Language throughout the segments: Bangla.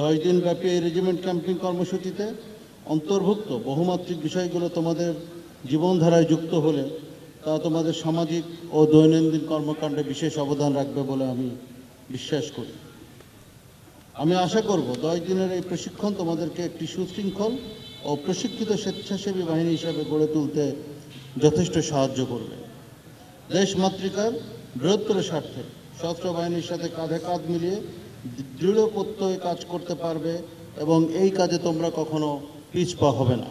দশ দিনব্যাপী এই রেজিমেন্ট ক্যাম্পিং কর্মসূচিতে অন্তর্ভুক্ত বহুমাত্রিক বিষয়গুলো তোমাদের জীবনধারায় যুক্ত হলে তা তোমাদের সামাজিক ও দৈনন্দিন কর্মকাণ্ডে বিশেষ অবদান রাখবে বলে আমি বিশ্বাস করি। আমি আশা করব দশ দিনের এই প্রশিক্ষণ তোমাদেরকে একটি সুশৃঙ্খল ও প্রশিক্ষিত স্বেচ্ছাসেবী বাহিনী হিসাবে গড়ে তুলতে যথেষ্ট সাহায্য করবে। দেশ মাতৃকার বৃহত্তর স্বার্থে সশস্ত্র বাহিনীর সাথে কাঁধে কাঁধ মিলিয়ে দৃঢ় প্রত্যয়ে কাজ করতে পারবে এবং এই কাজে তোমরা কখনো পিছপা হবে না।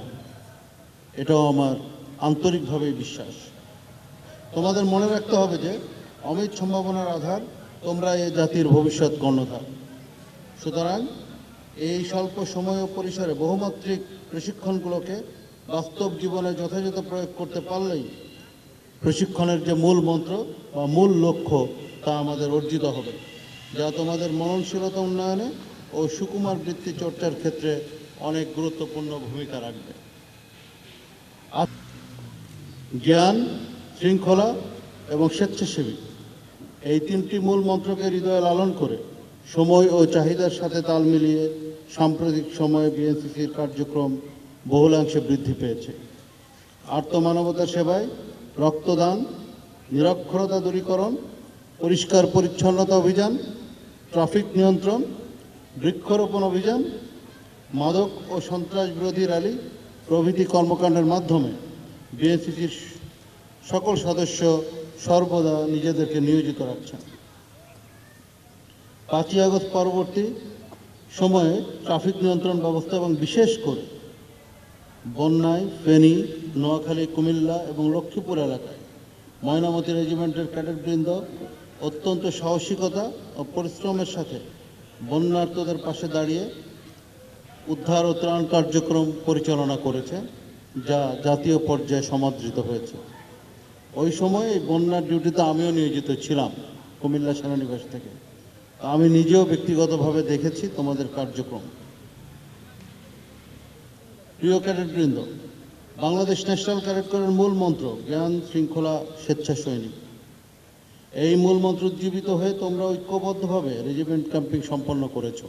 এটাও আমার আন্তরিকভাবে বিশ্বাস। তোমাদের মনে রাখতে হবে যে, অমিত সম্ভাবনার আধার তোমরা এই জাতির ভবিষ্যৎ কর্ণধার সুতরাং এই স্বল্প সময় ও পরিসরে বহুমাত্রিক প্রশিক্ষণগুলোকে বাস্তব জীবনে যথাযথ প্রয়োগ করতে পারলেই প্রশিক্ষণের যে মূল মন্ত্র বা মূল লক্ষ্য তা আমাদের অর্জিত হবে। যা তোমাদের মননশীলতা উন্নয়নে ও সুকুমার বৃত্তি চর্চার ক্ষেত্রে অনেক গুরুত্বপূর্ণ ভূমিকা রাখবে। জ্ঞান, শৃঙ্খলা এবং স্বেচ্ছাসেবী এই তিনটি মূল মন্ত্রকে হৃদয়ে লালন করে সময় ও চাহিদার সাথে তাল মিলিয়ে সাম্প্রতিক সময়ে বিএনসিসির কার্যক্রম বহুলাংশে বৃদ্ধি পেয়েছে। আর্তমানবতার সেবায় রক্তদান, নিরক্ষরতা দূরীকরণ, পরিষ্কার পরিচ্ছন্নতা অভিযান ট্রাফিক নিয়ন্ত্রণ, বৃক্ষরোপণ অভিযান, মাদক ও সন্ত্রাস বিরোধী র্যালি, প্রভৃতি কর্মকাণ্ডের মাধ্যমে বিএনসিসির সকল সদস্য সর্বদা নিজেদেরকে নিয়োজিত রাখছেন। পাঁচই আগস্ট পরবর্তী সময়ে ট্রাফিক নিয়ন্ত্রণ ব্যবস্থা এবং বিশেষ করে বন্যায় ফেনী, নোয়াখালী, কুমিল্লা এবং লক্ষ্মীপুর এলাকায় ময়নামতি রেজিমেন্টের ক্যাডেটবৃন্দ অত্যন্ত সাহসিকতা ও পরিশ্রমের সাথে বন্যার্থদের পাশে দাঁড়িয়ে উদ্ধার ও ত্রাণ কার্যক্রম পরিচালনা করেছে, যা জাতীয় পর্যায়ে সমাদৃত হয়েছে। ওই সময় এই বন্যার ডিউটিতে আমিও নিয়োজিত ছিলাম কুমিল্লা সেনানিবাস থেকে। আমি নিজেও ব্যক্তিগতভাবে দেখেছি তোমাদের কার্যক্রম। প্রিয় ক্যাডেটবৃন্দ, বাংলাদেশ ন্যাশনাল ক্যাডেট মূল মন্ত্র, জ্ঞান, শৃঙ্খলা স্বেচ্ছা সৈনিক এই মূলমন্ত্র উজ্জীবিত হয়ে তোমরা ঐক্যবদ্ধভাবে রেজিমেন্ট ক্যাম্পিং সম্পন্ন করেছ।